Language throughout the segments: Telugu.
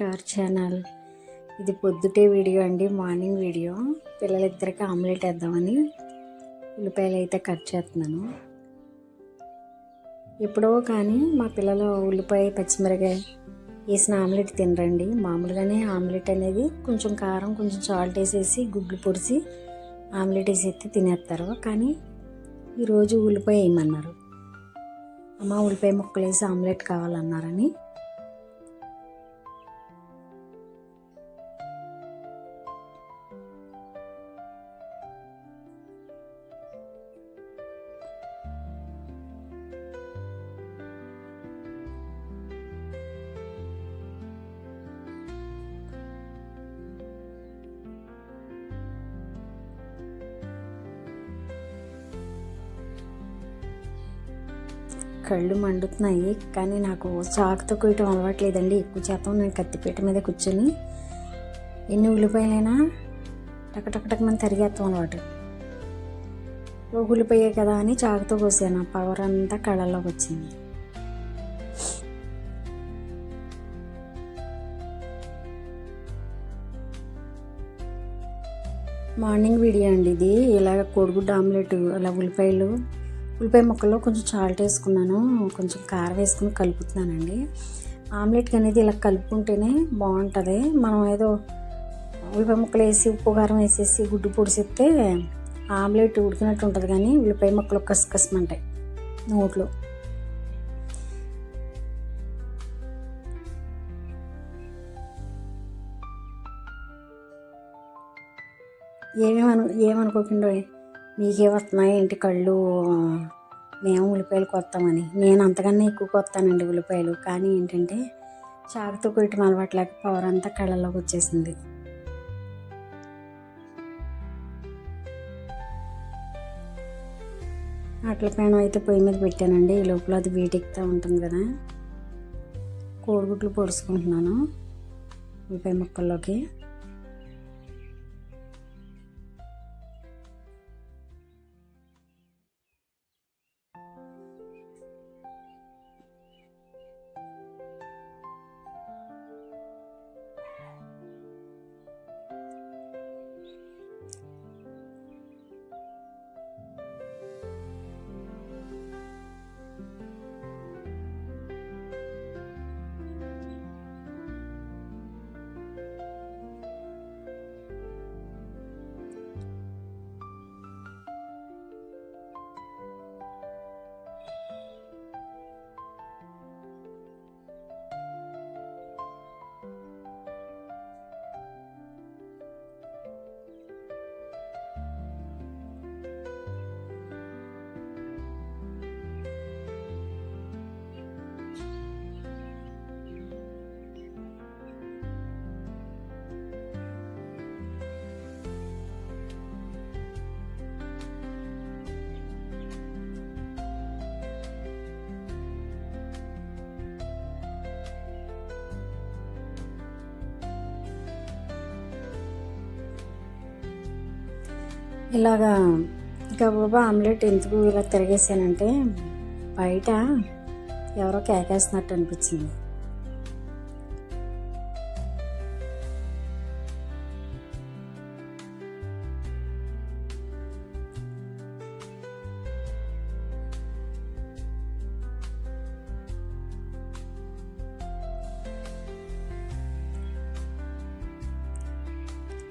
To our channel. ఇది పొద్దుటే వీడియో అండి మార్నింగ్ వీడియో. పిల్లలిద్దరికి ఆమ్లెట్ వేద్దామని ఉల్లిపాయలు అయితే కట్ చేస్తున్నాను. ఎప్పుడో కానీ మా పిల్లలు ఉల్లిపాయ పచ్చిమిరకాయ వేసిన ఆమ్లెట్ తినరండి. మామూలుగానే ఆమ్లెట్ అనేది కొంచెం కారం కొంచెం సాల్ట్ వేసేసి గుడ్లు పొడిచి ఆమ్లెట్ వేసి తినేస్తారు. కానీ ఈరోజు ఉల్లిపాయ వేయమన్నారు. అమ్మ ఉల్లిపాయ ముక్కలు వేసి ఆమ్లెట్ కావాలన్నారని. కళ్ళు మండుతున్నాయి కానీ నాకు చాకుతో కొయ్యటం అలవాట్లేదండి. ఎక్కువ శాతం నేను కత్తిపీట మీద కూర్చొని ఎన్ని ఉల్లిపాయలైనా టకటకటక మనం తరిగేస్తాం అనమాట ఒక ఉల్లిపాయే కదా అని చాకుతో కోసాను. పవర్ అంతా కళ్ళల్లోకి వచ్చింది. మార్నింగ్ వీడియో అండి ఇది. ఇలాగ కోడిగుడ్డు ఆమ్లెట్ అలా ఉల్లిపాయలు ఉల్లిపాయ ముక్కల్లో కొంచెం చాల్ట్ వేసుకున్నాను. కొంచెం కారం వేసుకుని కలుపుతున్నానండి. ఆమ్లెట్కి అనేది ఇలా కలుపుకుంటేనే బాగుంటుంది. మనం ఏదో ఉల్లిపాయ ముక్కలు వేసి ఉప్పు కారం వేసేసి గుడ్డు పొడిసేస్తే ఆమ్లెట్ ఉడికినట్టు ఉంటుంది కానీ ఉల్లిపాయ ముక్కలు కసకసమంటాయి నోట్లో. ఏమేమను ఏమనుకోకుండా. మీకే వస్తున్నాయి ఏంటి కళ్ళు? మేము ఉల్లిపాయలు కొత్తామని. నేను అంతకన్నా ఎక్కువ కొత్తానండి ఉల్లిపాయలు. కానీ ఏంటంటే చాకుతో కొట్టడం అలవాట్లేక పవర్ అంతా కళ్ళలోకి వచ్చేసింది. అట్ల పేనం అయితే పొయ్యి మీద పెట్టానండి. ఈ లోపల అది వీటెక్కుతూ ఉంటుంది కదా. కోడిగుడ్లు పొడుచుకుంటున్నాను. ఉల్లిపాయ ముక్కల్లోకి. ఇలాగా గబగబా ఆమ్లెట్ ఎందుకు ఇలా తిరిగేసానంటే బయట ఎవరో కేకేస్తున్నట్టు అనిపించింది.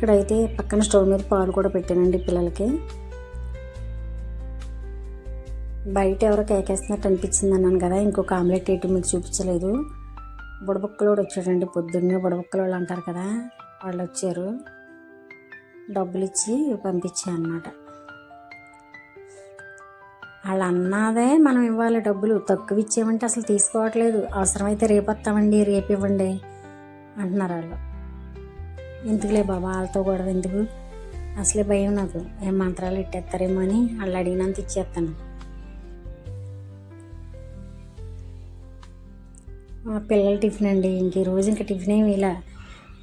ఇక్కడైతే పక్కన స్టవ్ మీద పాలు కూడా పెట్టానండి పిల్లలకి. బయట ఎవరో కేకేస్తున్నట్టు అనిపించింది అన్నాను కదా ఇంకొక ఆమ్లెట్ ఏంటి మీకు చూపించలేదు. బుడబుక్కలోడు వచ్చాడండి పొద్దున్నే బుడబుక్కలు వాళ్ళు అంటారు కదా వాళ్ళు వచ్చారు. డబ్బులు ఇచ్చి పంపించాను వాళ్ళు అన్నదే మనం ఇవ్వాలి డబ్బులు తక్కువ ఇచ్చేయమంటే అసలు తీసుకోవట్లేదు. అవసరమైతే రేపు వస్తామండి రేపు ఇవ్వండి అంటున్నారు వాళ్ళు. ఎందుకులే బాబా వాళ్ళతో గొడవ ఎందుకు? అసలే భయం నాకు. ఏ మంత్రాలు ఇట్టేస్తారేమో అని వాళ్ళు అడిగినంత ఇచ్చేస్తాను. మా పిల్లల టిఫిన్ అండి. ఇంక ఈ రోజు ఇంకా టిఫిన్ ఏమి ఇలా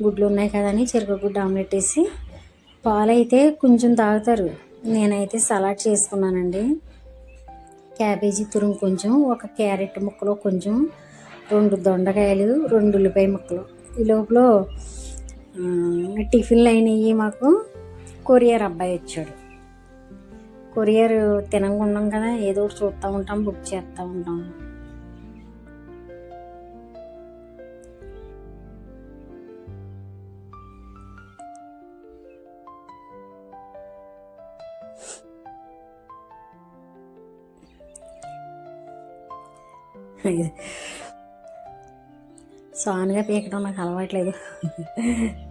గుడ్లు ఉన్నాయి కదా అని చెరుకు గుడ్డు ఆమ్లెట్ వేసి పాలు అయితే కొంచెం తాగుతారు. నేనైతే సలాడ్ చేసుకున్నానండి. క్యాబేజీ తురుము కొంచెం ఒక క్యారెట్ ముక్కలు కొంచెం రెండు దొండకాయలు రెండు ఉల్లిపాయ ముక్కలు. ఈ లోపల టిఫిన్లు అయినాయి మాకు. కొరియర్ అబ్బాయి వచ్చాడు. కొరియర్ తినకుండా కదా ఏదో ఒకటి చూస్తూ ఉంటాం బుక్ చేస్తూ ఉంటాం. సానుగా పీకడం నాకు అలవాట్లేదు.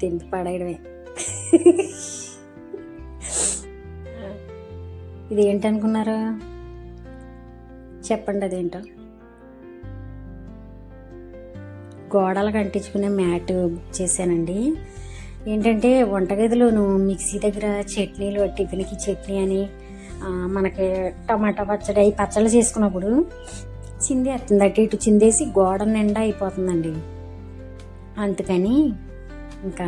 తింపి పడేయడమే. ఇది ఏంటనుకున్నారు చెప్పండి అదేంటో. గోడలకు అంటించుకునే మ్యాట్ బుక్ చేశానండి. ఏంటంటే వంటగదిలోను మిక్సీ దగ్గర చట్నీలు టిఫిన్కి చట్నీ అని మనకి టమాటా పచ్చడి అవి పచ్చళ్ళు చేసుకున్నప్పుడు చిందేస్తుంది. అటు ఇటు చిందేసి గోడ నిండా అయిపోతుందండి. అందుకని ఇంకా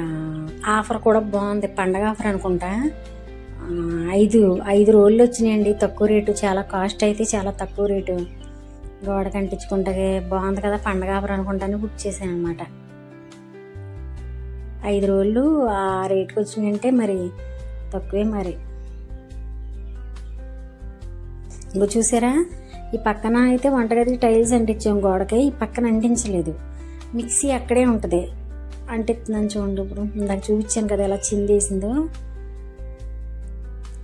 ఆఫర్ కూడా బాగుంది. పండగ ఆఫర్ అనుకుంటా. ఐదు ఐదు రోజులు వచ్చినాయండి. తక్కువ రేటు చాలా కాస్ట్ అయితే చాలా తక్కువ రేటు. గోడ కంటించుకుంటే బాగుంది కదా పండగ ఆఫర్ అనుకుంటాను బుక్ చేశాను అనమాట ఐదు రోజులు ఆ రేట్కి వచ్చినాయంటే మరి తక్కువే మరి. ఇంకో చూసారా? ఈ పక్కన అయితే వంటగదికి టైల్స్ అంటించాం గోడకి. ఈ పక్కన అంటించలేదు. మిక్సీ అక్కడే ఉంటుంది. అంటిస్తుందని చూడండి ఇప్పుడు ఇందాక చూపించాను కదా ఎలా చిందేసిందో.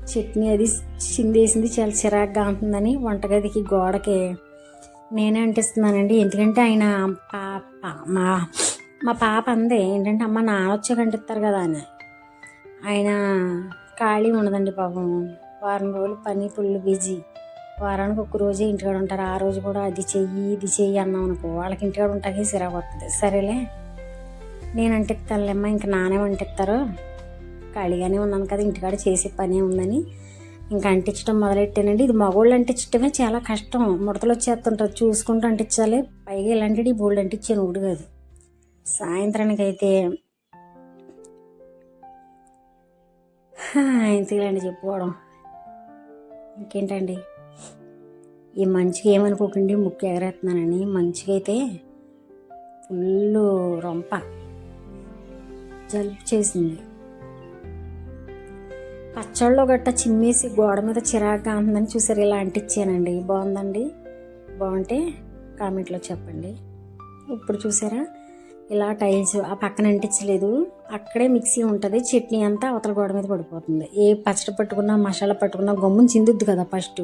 చట్నీ అది చిందేసింది చాలా చిరాగ్గా ఉంటుందని వంటగదికి గోడకి నేనే అంటిస్తున్నానండి. ఎందుకంటే ఆయన పాప మా మా పాప అందే. ఏంటంటే అమ్మ నాన్న అంటిస్తారు కదా అని. ఆయన ఖాళీ ఉండదండి పాపం. వారం రోజులు పని ఫుల్ బిజీ. వారానికి ఒక రోజే ఇంటికాడ ఉంటారు. ఆ రోజు కూడా అది చెయ్యి ఇది చెయ్యి అన్నాం అనుకో. వాళ్ళకి ఇంటికాడ ఉంటాకి సిరాకు వస్తుంది సరేలే. నేను అంటిస్తానులేమ్మా ఇంకా నానే అంటిస్తారు ఖాళీగానే ఉన్నాను కదా ఇంటికాడ చేసే పనే ఉందని. ఇంకా అంటించడం మొదలెట్టానండి. ఇది మగోళ్ళు అంటించడమే చాలా కష్టం. ముడతలు వచ్చేస్తుంటారు. చూసుకుంటూ అంటించాలి. పైగా ఇలాంటిది బోల్డ్ అంటించాను ఊడు కాదు. సాయంత్రానికి అయితే ఇంతలేండి చెప్పుకోవడం. ఇంకేంటండి? ఈ మంచిగా ఏమనుకోకండి ముక్కు ఎగరేస్తున్నానని. మంచిగా అయితే ఫుల్ రొంప జలుబు చేసింది. పచ్చళ్ళు గట్ట చిమ్మేసి గోడ మీద చిరాగ్గా ఉందని చూసారు ఇలా అంటించానండి బాగుందండి? బాగుంటే కామెంట్లో చెప్పండి. ఇప్పుడు చూసారా? ఇలా టైల్స్ ఆ పక్కన అంటించలేదు. అక్కడే మిక్సీ ఉంటుంది చట్నీ అంతా అవతల గోడ మీద పడిపోతుంది. ఏ పచ్చడి పట్టుకున్నా మసాలా పట్టుకున్నా గమ్ముని చిందుద్దు కదా ఫస్ట్.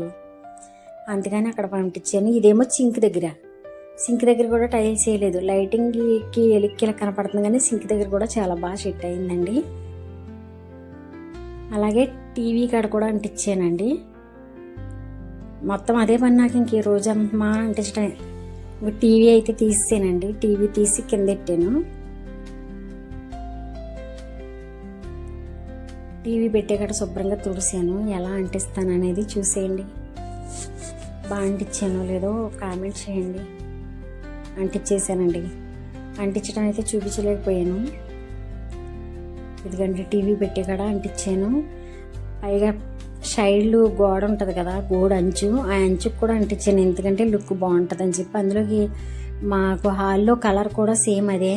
అందుకని అక్కడ పంపించాను. ఇదేమో సింక్ దగ్గర. సింక్ దగ్గర కూడా టైల్స్ వేయలేదు లైటింగ్కి ఎలిక్కిలా కనపడుతుంది కానీ సింక్ దగ్గర కూడా చాలా బాగా సెట్ అయిందండి. అలాగే టీవీ కాడ కూడా అంటించానండి. మొత్తం అదే పని నాకు ఇంక ఈ రోజమ్మా మా అంటించడమే టీవీ అయితే తీసేనండి టీవీ తీసి కింద పెట్టాను. టీవీ పెట్టే కాడ శుభ్రంగా తుడిసాను. ఎలా అంటిస్తాను అనేది చూసేయండి. బాగా అంటించానో లేదో కామెంట్ చేయండి. అంటించేసానండి అంటించడం అయితే చూపించలేకపోయాను. ఎందుకంటే టీవీ పెట్టే కూడా అంటించాను పైగా సైడ్లు గోడ ఉంటుంది కదా గోడ అంచు. ఆ అంచుకు కూడా అంటించాను ఎందుకంటే లుక్ బాగుంటుంది అని చెప్పి అందులోకి మాకు హాల్లో కలర్ కూడా సేమ్ అదే.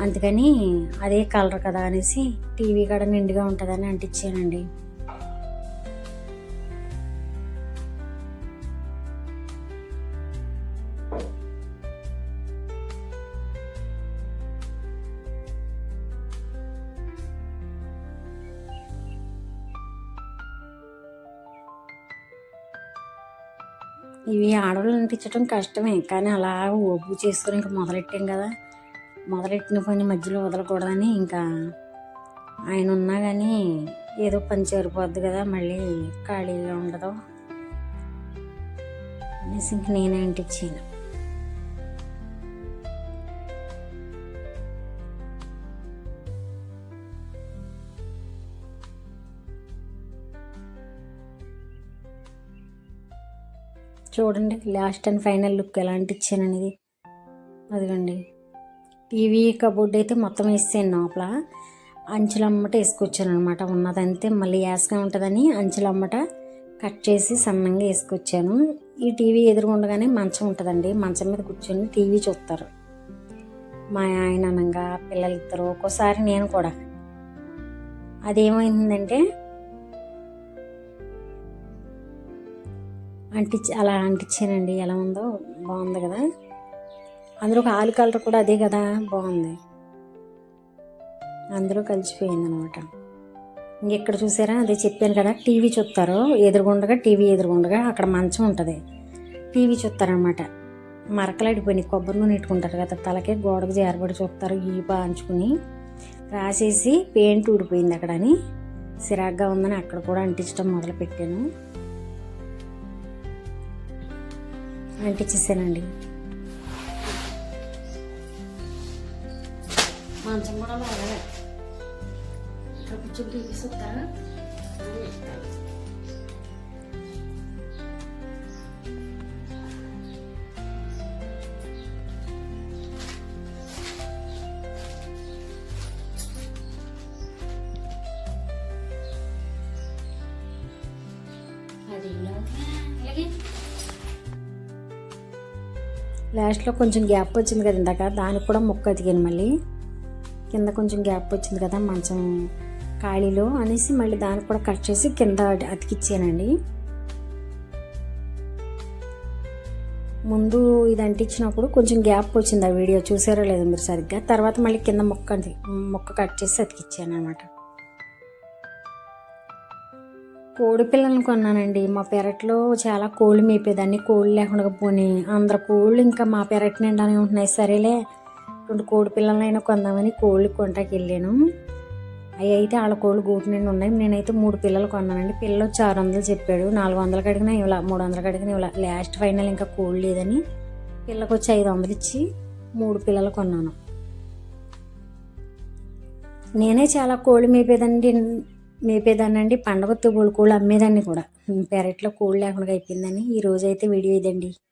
అందుకని అదే కలర్ కదా అనేసి టీవీ కూడా నిండుగా ఉంటుందని అంటించానండి ఇవి ఆడవాళ్ళు అనిపించడం కష్టమే కానీ అలా ఓపు చేసుకుని ఇంకా మొదలెట్టాం కదా. మొదలెట్టిన పని మధ్యలో వదలకూడదని ఇంకా ఆయన ఉన్నా కానీ ఏదో పని చేరిపోద్ది కదా మళ్ళీ ఖాళీగా ఉండదు. అనేసి ఇంక నేనే అంటించాను చూడండి లాస్ట్ అండ్ ఫైనల్ లుక్ ఎలా అంటించాను అనేది. అదిగండి. టీవీ కబోర్డ్ అయితే మొత్తం వేసాను లోపల. అంచులమ్మట వేసుకొచ్చాను అనమాట ఉన్నదంతే మళ్ళీ యాస్గా ఉంటుందని అంచులమ్మట కట్ చేసి సన్నంగా వేసుకొచ్చాను. ఈ టీవీ ఎదురుగుండగానే మంచం ఉంటుందండి. మంచం మీద కూర్చొని టీవీ చూస్తారు. మా ఆయన అనగా పిల్లలిద్దరు ఒక్కోసారి నేను కూడా. అదేమైందంటే అంటించి అలా అంటించానండి. ఎలా ఉందో బాగుంది కదా. అందులో ఒక ఆలు కలర్ కూడా అదే కదా బాగుంది. అందులో కలిసిపోయింది అనమాట ఇంకెక్కడ చూసారా? అదే చెప్పాను కదా టీవీ చూస్తారు. ఎదురుగుండగా టీవీ ఎదురుగుండగా అక్కడ మంచం ఉంటుంది. టీవీ చూస్తారనమాట. మరకలాడిపోయినాయి. కొబ్బరి నూనె ఇట్టుకుంటారు కదా తలకే గోడకు జారబడి చూస్తారు. ఈ పాంచుకుని రాసేసి పెయింట్ ఊడిపోయింది అక్కడ అని సిరాగ్గా ఉందని అక్కడ కూడా అంటించడం మొదలుపెట్టాను. అంటించేసానండి మంచం కూడా బాగా ఇక్కడ కూర్చొని టీవీ చూస్తారా అది ఇలాగే. లాస్ట్లో కొంచెం గ్యాప్ వచ్చింది కదా ఇందాక దానికి కూడా మొక్క అతికాను మళ్ళీ. కింద కొంచెం గ్యాప్ వచ్చింది కదా మంచం ఖాళీలో అనేసి మళ్ళీ దానికి కూడా కట్ చేసి కింద అతికిచ్చానండి. ముందు ఇది అంటించినప్పుడు కొంచెం గ్యాప్ వచ్చింది ఆ వీడియో చూసారో లేదో మీరు సరిగ్గా. తర్వాత మళ్ళీ కింద మొక్క అంటి- మొక్క కట్ చేసి అతికిచ్చాను అనమాట కోడి పిల్లల్ని కొన్నానండి. మా పెరట్లో చాలా కోళ్ళు మేపేదాన్ని. కోళ్ళు లేకుండా పోనీ అందరు కోళ్ళు ఇంకా మా పెరట్ నిండానే ఉంటున్నాయి. సరేలే రెండు కోడి పిల్లలైనా కొందామని కోళ్ళు కొంటాకి వెళ్ళాను. అవి అయితే వాళ్ళ కోళ్ళు గూటి నిండి ఉన్నాయి. నేనైతే మూడు పిల్లలు కొన్నానండి. పిల్లలు వచ్చి ఆరు వందలు చెప్పాడు. నాలుగు వందలు కడిగినా ఇవ్వాల మూడు వందలు కడిగినా ఇవ్వాల. లాస్ట్ ఫైనల్ ఇంకా కోళ్ళు లేదని పిల్లకి వచ్చి ఐదు వందలు ఇచ్చి మూడు పిల్లలు కొన్నాను. నేనే చాలా కోళ్ళు మేపేదండి మేపేదాన్నండి. పండగ తువ్వులు కోళ్ళు అమ్మేదాన్ని కూడా. పెరట్లో కోళ్ళు లేకుండా అయిపోయిందని ఈ రోజు వీడియో ఇదండి.